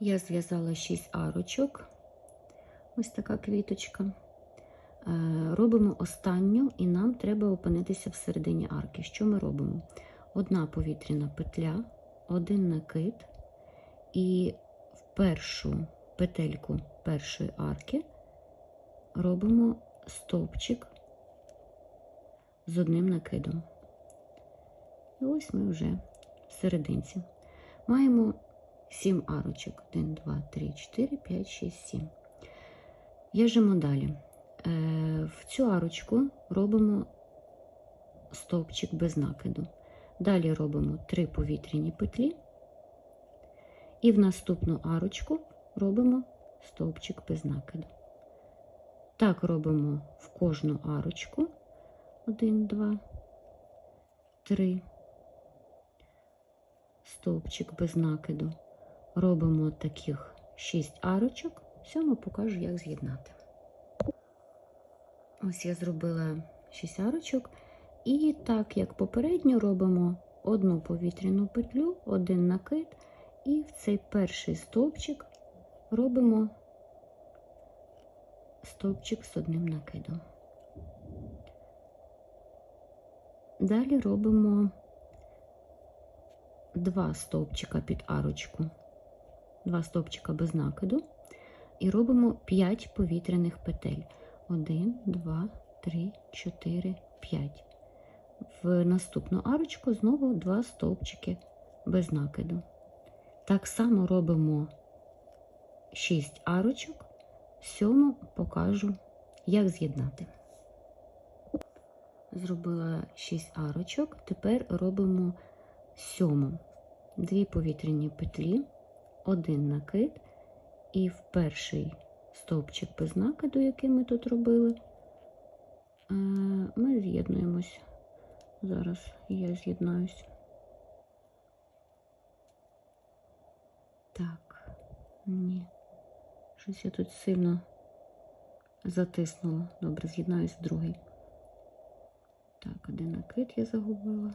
Я зв'язала 6 арочок. Ось така квіточка. Е, Робимо останню, і нам треба опинитися всередині арки. Що ми робимо? Одна повітряна петля, один накид, і в першу петельку першої арки робимо стовпчик з одним накидом. І ось ми вже в серединці. Маємо 7 арочок. 1, 2, 3, 4, 5, 6, 7. В'яжемо далі. Е, В цю арочку робимо стовпчик без накиду. Далі робимо 3 повітряні петлі. І в наступну арочку робимо стовпчик без накиду. Так робимо в кожну арочку. 1, 2, 3. Стовпчик без накиду. Робимо таких 6 арочок. Сьому покажу, як з'єднати. Ось я зробила 6 арочок. І так, як попередньо, робимо одну повітряну петлю, один накид, і в цей перший стовпчик робимо стовпчик з одним накидом. Далі робимо два стовпчика під арочку, два стовпчика без накиду, і робимо 5 повітряних петель. 1, 2, 3, 4, 5. В наступну арочку знову два стовпчики без накиду. Так само робимо 6 арочок, сьому покажу, як з'єднати. Зробила 6 арочок, тепер робимо сьому. Дві повітряні петлі, один накид, і в перший стовпчик без накиду, який ми тут робили, е, ми з'єднуємось. Зараз я з'єднаюсь. Так, ні. Щось я тут сильно затиснула. Добре, з'єднаюсь в другий. Так, один накид я загубила.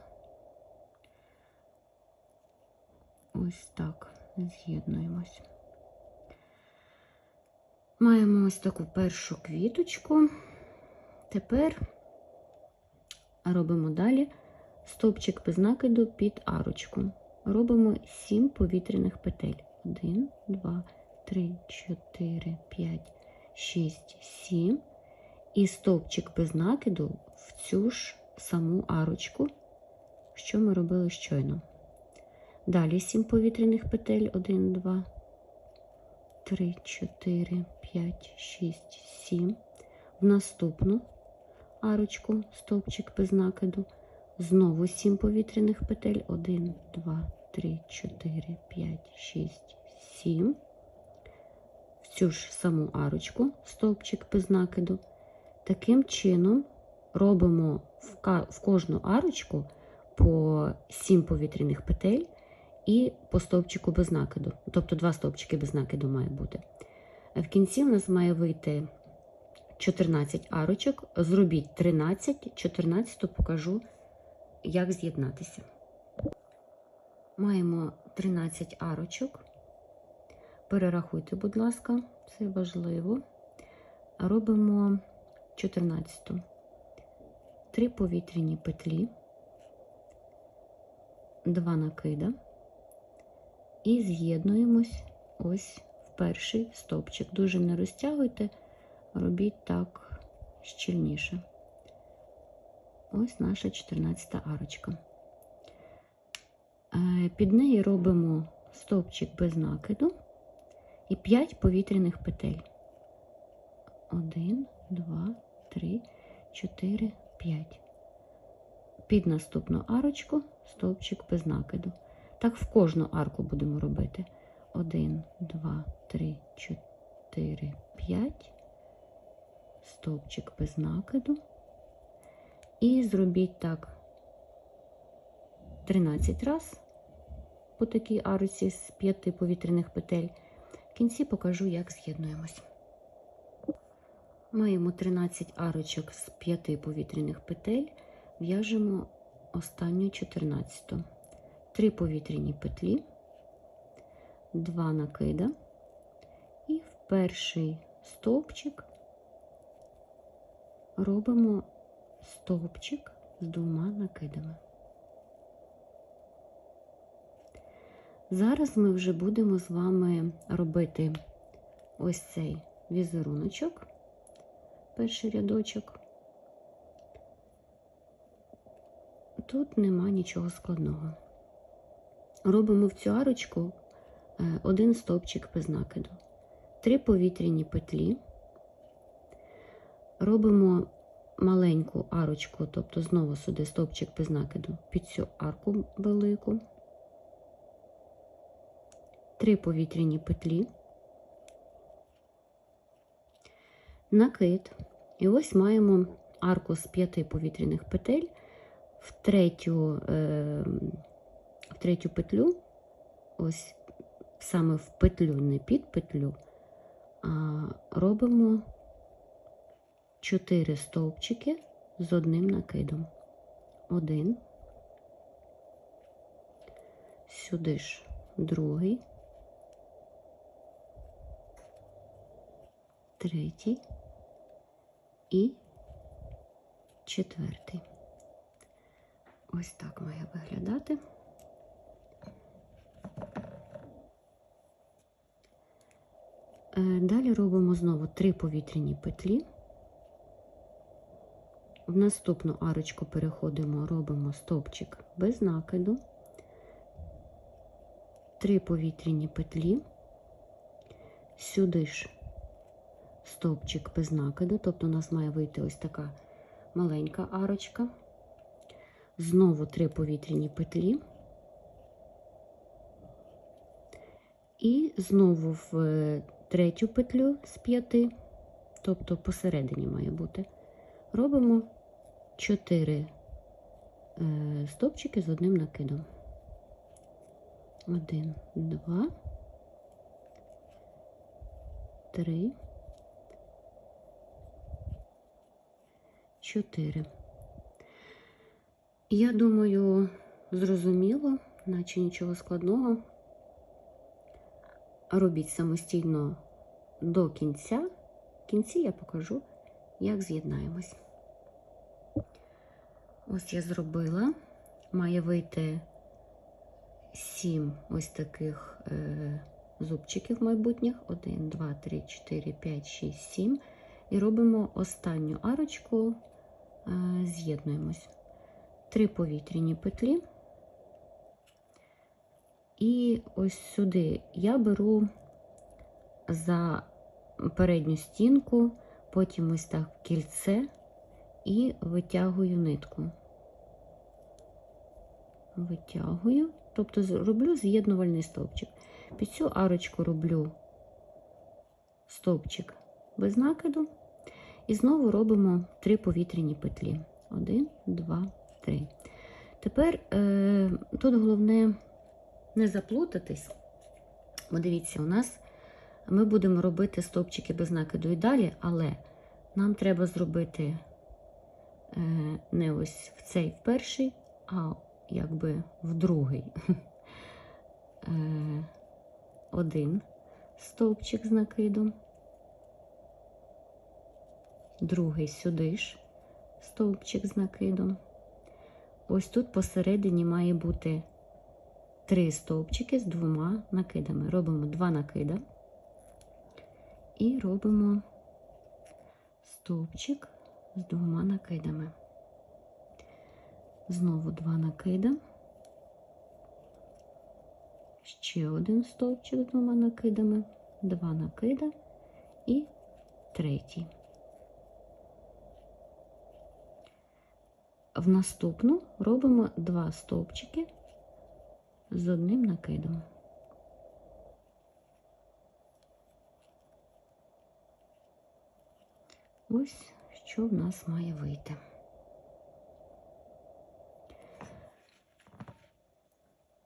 Ось так з'єднуємось. Маємо ось таку першу квіточку. Тепер робимо далі стовпчик без накиду під арочку. Робимо 7 повітряних петель. 1, 2, 3, 4, 5, 6, 7. І стовпчик без накиду в цю ж саму арочку, що ми робили щойно. Далі 7 повітряних петель. 1, 2, 3, 4, 5, 6, 7. В наступну арочку, стовпчик без накиду. Знову 7 повітряних петель. 1, 2, 3, 4, 5, 6, 7. В цю ж саму арочку, стовпчик без накиду. Таким чином робимо в, кожну арочку по 7 повітряних петель і по стовпчику без накиду. Тобто два стовпчики без накиду має бути. В кінці у нас має вийти 14 арочок. Зробіть 13, 14 покажу, як з'єднатися. Маємо 13 арочок. Перерахуйте, будь ласка, це важливо. Робимо 14. Три повітряні петлі, два накида і з'єднуємось ось в перший стовпчик. Дуже не розтягуйте, робіть так щільніше. Ось наша 14 арочка. Е, Під неї робимо стовпчик без накиду і 5 повітряних петель. 1, 2, 3, 4, 5. Під наступну арочку стовпчик без накиду. Так в кожну арку будемо робити. 1, 2, 3, 4, 5. Стовпчик без накиду. І зробіть так 13 раз по такій арці з 5 повітряних петель. В кінці покажу, як з'єднуємось. Маємо 13 арочок з 5 повітряних петель, в'яжемо останню 14. 3 повітряні петлі, два накида. І в перший стовпчик робимо стовпчик з двома накидами. Зараз ми вже будемо з вами робити ось цей візеруночок, перший рядочок. Тут нема нічого складного. Робимо в цю арочку е, один стовпчик без накиду, три повітряні петлі, робимо маленьку арочку, тобто знову сюди стовпчик без накиду, під цю арку велику, три повітряні петлі, накид. І ось маємо арку з п'яти повітряних петель. В третю, е, третю петлю, ось саме в петлю, не під петлю, а робимо 4 стовпчики з одним накидом. Один, сюди ж другий, третій і четвертий. Ось так має виглядати. Далі робимо знову три повітряні петлі. В наступну арочку переходимо, робимо стовпчик без накиду, три повітряні петлі, сюди ж стовпчик без накиду, тобто у нас має вийти ось така маленька арочка. Знову три повітряні петлі. І знову в е, третю петлю з п'яти, тобто посередині має бути, робимо 4 е, стовпчики з одним накидом. Один, два, три, чотири. Я думаю, зрозуміло, наче нічого складного. Робіть самостійно до кінця. В кінці я покажу, як з'єднаємось. Ось я зробила. Має вийти сім ось таких е, зубчиків майбутніх. Один, два, три, чотири, п'ять, шість, сім. І робимо останню арочку, е, з'єднуємось. Три повітряні петлі. І ось сюди я беру за передню стінку, потім ось так кільце і витягую нитку. Витягую, тобто роблю з'єднувальний стовпчик. Під цю арочку роблю стовпчик без накиду. І знову робимо три повітряні петлі. Один, два, три. Тепер е, тут головне не заплутатись. Бо дивіться, у нас ми будемо робити стовпчики без накиду і далі, але нам треба зробити е, не ось в цей в перший, а якби в другий. Е, один стовпчик з накидом, другий сюди ж стовпчик з накидом. Ось тут посередині має бути три стовпчики з двома накидами. Робимо два накида і робимо стовпчик з двома накидами. Знову два накида. Ще один стовпчик з двома накидами, два накида і третій. В наступну робимо два стовпчики з одним накидом. Ось що в нас має вийти.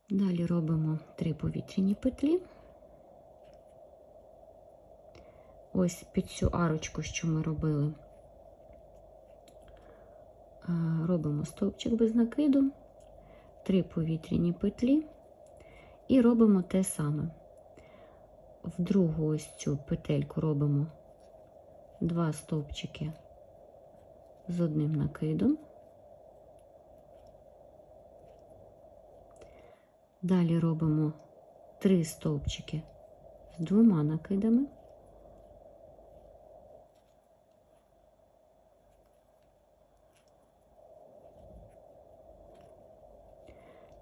Далі робимо три повітряні петлі. Ось під цю арочку, що ми робили, робимо стовпчик без накиду, три повітряні петлі і робимо те саме. в другу ось цю петельку робимо два стовпчики з одним накидом. Далі робимо три стовпчики з двома накидами.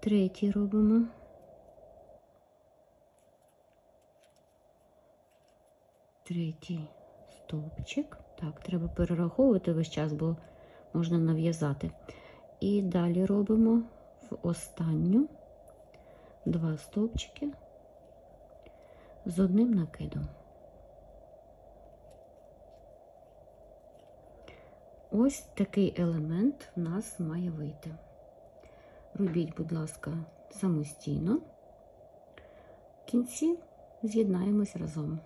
Третій робимо. Третій стовпчик. Так, треба перераховувати весь час, бо можна нав'язати. І далі робимо в останню два стовпчики з одним накидом. Ось такий елемент в нас має вийти. Робіть, будь ласка, самостійно. В кінці з'єднаємось разом.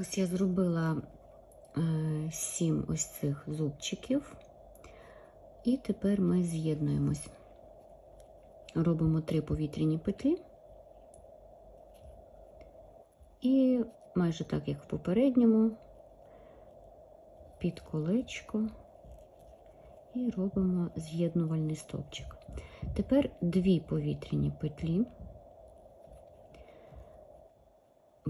Ось я зробила е, сім ось цих зубчиків, і тепер ми з'єднуємось. Робимо три повітряні петлі, і майже так, як в попередньому, під колечко і робимо з'єднувальний стовпчик. Тепер дві повітряні петлі.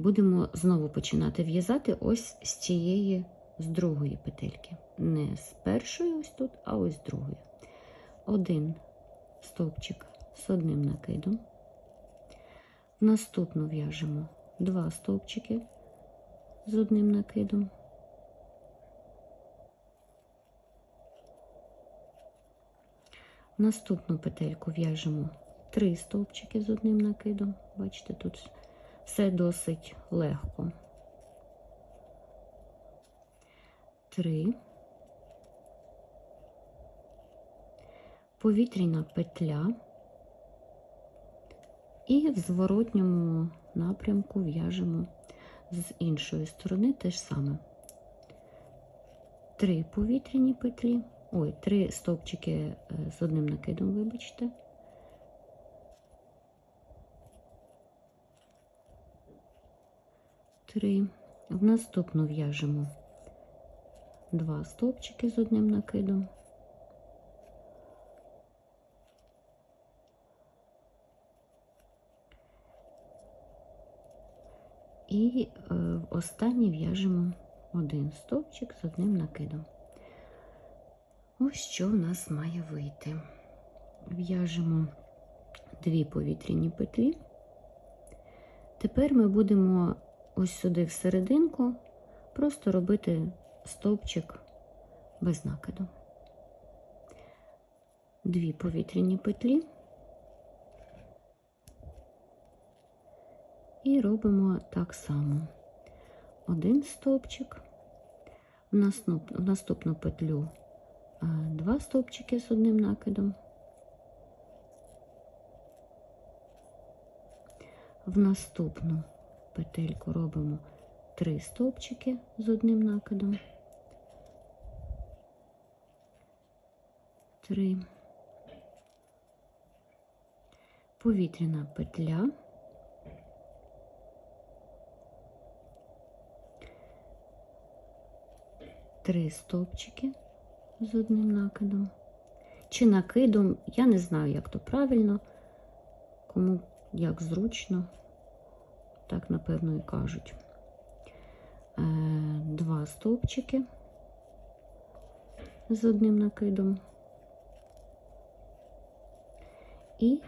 Будемо знову починати в'язати ось з цієї, з другої петельки. Не з першої ось тут, а ось з другої. Один стовпчик з одним накидом. Наступну в'яжемо два стовпчики з одним накидом. Наступну петельку в'яжемо три стовпчики з одним накидом. Бачите, тут все досить легко. Три. Повітряна петля. І в зворотньому напрямку в'яжемо з іншої сторони те ж саме. Три повітряні петлі. Ой, три стовпчики е, з одним накидом, вибачте. Три. В наступну в'яжемо два стовпчики з одним накидом. І е, в останній в'яжемо один стовпчик з одним накидом. Ось що в нас має вийти. В'яжемо дві повітряні петлі. Тепер ми будемо ось сюди в серединку просто робити стовпчик без накиду. Дві повітряні петлі. І робимо так само. Один стовпчик, в наступ- в наступну петлю два стовпчики з одним накидом. В наступну петельку робимо три стовпчики з одним накидом. Три. Повітряна петля. Три стовпчики з одним накидом. Чи накидом, я не знаю, як то правильно, кому як зручно, так, напевно, і кажуть. Е, Два стовпчики з одним накидом і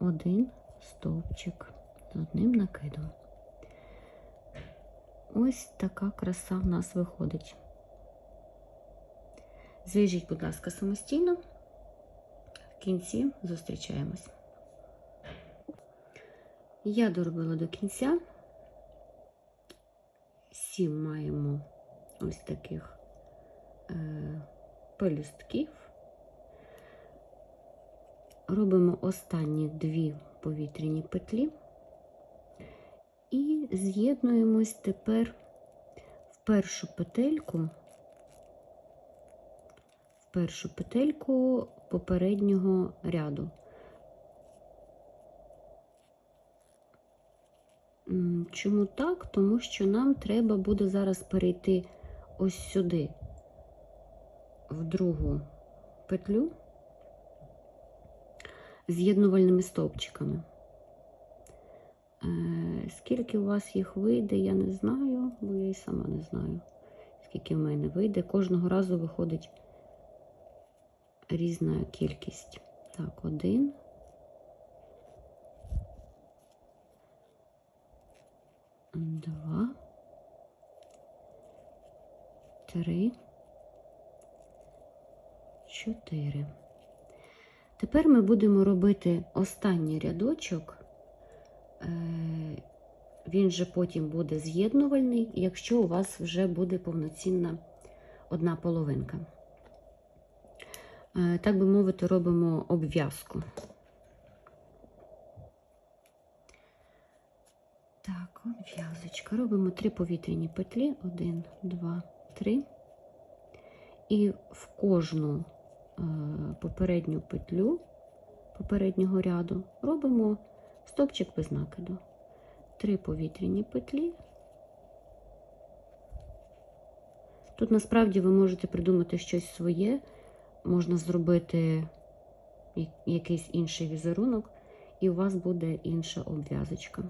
один стовпчик з одним накидом. Ось така краса в нас виходить. Зв'яжіть, будь ласка, самостійно. В кінці зустрічаємось. Я доробила до кінця. Сім маємо ось таких е, пелюстків. Робимо останні дві повітряні петлі і з'єднуємось тепер в першу петельку першу петельку попереднього ряду. Чому так? Тому що нам треба буде зараз перейти ось сюди, в другу петлю з'єднувальними стовпчиками. Е, Скільки у вас їх вийде, я не знаю, бо я і сама не знаю, скільки в мене вийде. Кожного разу виходить різна кількість. Так, один. Два. Три. Чотири. Тепер ми будемо робити останній рядочок. Е, Він же потім буде з'єднувальний, якщо у вас вже буде повноцінна одна половинка. Е, Так би мовити, робимо обв'язку. Так, обв'язочка. Робимо три повітряні петлі. Один, два, три. І в кожну е, попередню петлю попереднього ряду робимо стопчик без накиду. Три повітряні петлі. Тут насправді ви можете придумати щось своє, можна зробити якийсь інший візерунок, і у вас буде інша обв'язочка.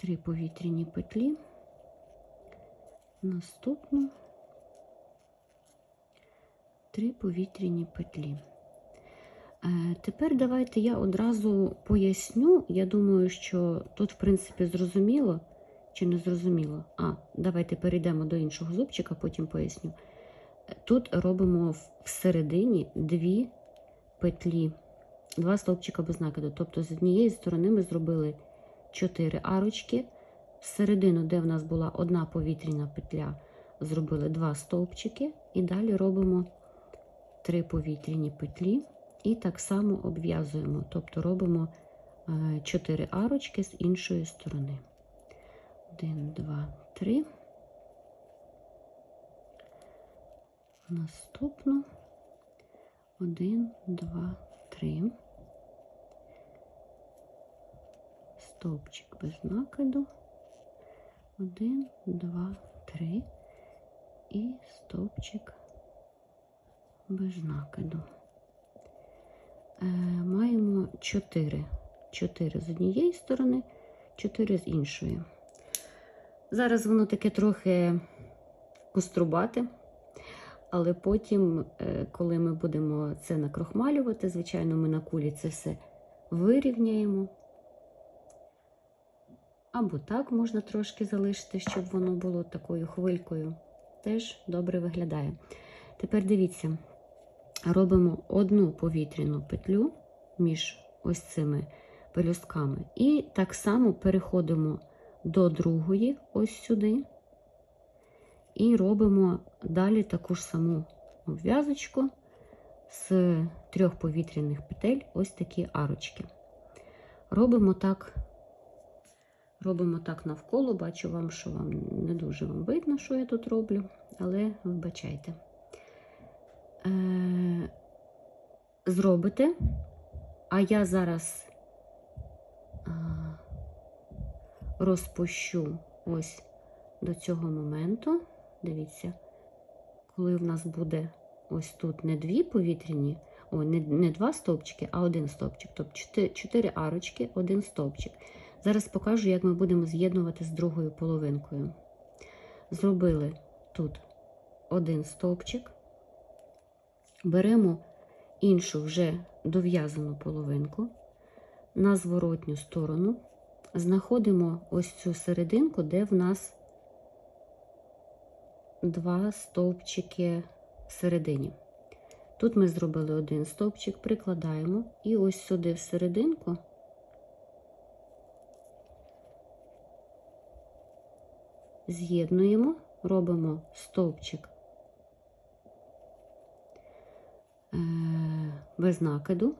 Три повітряні петлі. Наступну три повітряні петлі. Е, Тепер давайте я одразу поясню. Я думаю, що тут, в принципі, зрозуміло чи не зрозуміло. А, давайте перейдемо до іншого зубчика, потім поясню. Е, Тут робимо всередині дві петлі, два стовпчика без накиду. Тобто з однієї сторони ми зробили чотири арочки. Всередину, де в нас була одна повітряна петля, зробили два стовпчики, і далі робимо три повітряні петлі і так само обв'язуємо, тобто робимо е, чотири арочки з іншої сторони. Один, два, три. Наступну. Один, два, три. Стовпчик без накиду. Один, два, три. І стовпчик без накиду. Е, маємо 4. 4 з однієї сторони, 4 з іншої. Зараз воно таке трохи кострубате, але потім, е, коли ми будемо це накрохмалювати, звичайно, ми на кулі це все вирівняємо. Або так можна трошки залишити, щоб воно було такою хвилькою. Теж добре виглядає. Тепер дивіться, робимо одну повітряну петлю між ось цими пелюстками. І так само переходимо до другої, ось сюди. І робимо далі таку ж саму обв'язочку з трьох повітряних петель, ось такі арочки. Робимо так. Робимо так навколо, бачу вам, що вам не дуже вам видно, що я тут роблю, але вибачайте. Е, зробите, а я зараз а, розпущу ось до цього моменту. Дивіться, коли в нас буде ось тут не дві повітряні, о, не, не два стовпчики, а один стовпчик. Тобто чотири арочки, один стовпчик. Зараз покажу, як ми будемо з'єднувати з другою половинкою. Зробили тут один стовпчик, беремо іншу вже дов'язану половинку на зворотню сторону, знаходимо ось цю серединку, де в нас два стовпчики всередині. Тут ми зробили один стовпчик, прикладаємо, і ось сюди всерединку з'єднуємо, робимо стовпчик е, без накиду,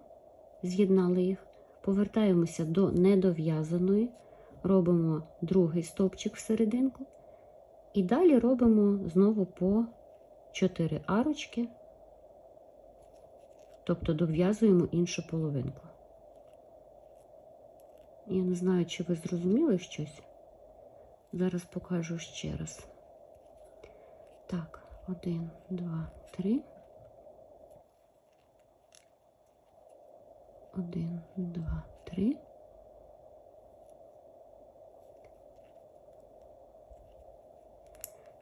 з'єднали їх, повертаємося до недов'язаної, робимо другий стовпчик всерединку, і далі робимо знову по 4 арочки, тобто дов'язуємо іншу половинку. Я не знаю, чи ви зрозуміли щось. Зараз покажу ще раз. Так, один, два, три. Один, два, три.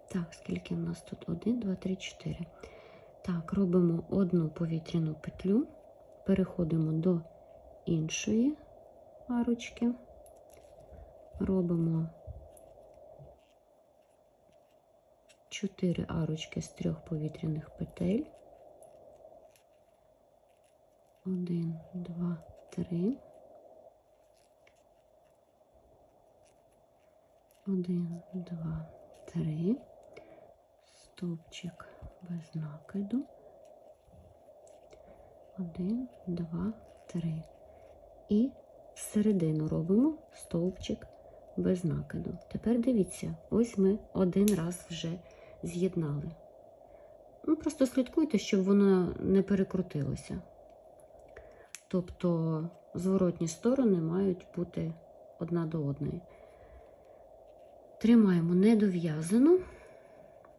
Так, скільки в нас тут? Один, два, три, чотири. Так, робимо одну повітряну петлю, переходимо до іншої арочки, робимо 4 арочки з трьох повітряних петель. 1, 2, 3. 1, 2, 3. Стовпчик без накиду. 1, 2, 3. І всередину робимо стовпчик без накиду. Тепер дивіться, ось ми один раз вже з'єднали. Ну, просто слідкуйте, щоб воно не перекрутилося. Тобто зворотні сторони мають бути одна до одної. Тримаємо недов'язано,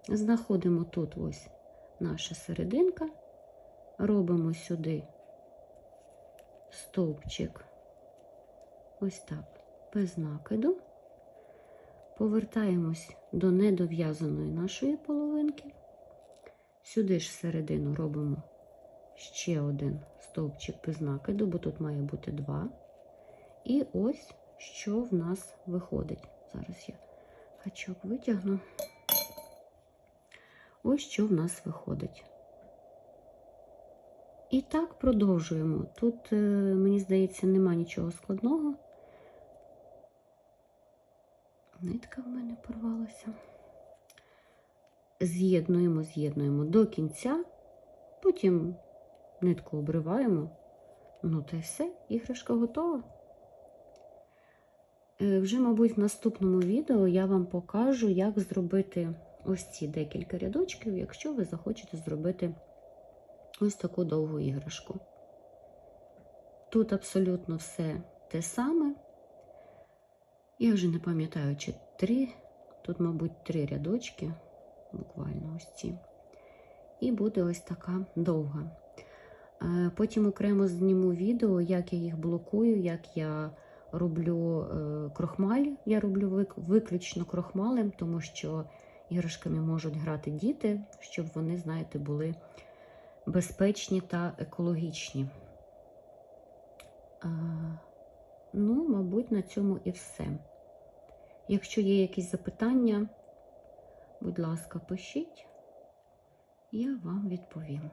знаходимо тут ось наша серединка, робимо сюди стовпчик, ось так, без накиду. Повертаємось до недов'язаної нашої половинки. Сюди ж всередину робимо ще один стовпчик без накиду, бо тут має бути два. І ось що в нас виходить. Зараз я гачок витягну. Ось що в нас виходить. І так продовжуємо. Тут, е, мені здається, нема нічого складного. Нитка в мене порвалася. З'єднуємо, з'єднуємо до кінця, потім нитку обриваємо. Ну, та й все, іграшка готова. Е, Вже, мабуть, в наступному відео я вам покажу, як зробити ось ці декілька рядочків, якщо ви захочете зробити ось таку довгу іграшку. Тут абсолютно все те саме. Я вже не пам'ятаю, чи три, тут, мабуть, три рядочки, буквально ось ці. І буде ось така довга. Е, Потім окремо зніму відео, як я їх блокую, як я роблю е, крохмаль. Я роблю виключно крохмалем, тому що іграшками можуть грати діти, щоб вони, знаєте, були безпечні та екологічні. Е, Ну, мабуть, на цьому і все. Якщо є якісь запитання, будь ласка, пишіть, я вам відповім.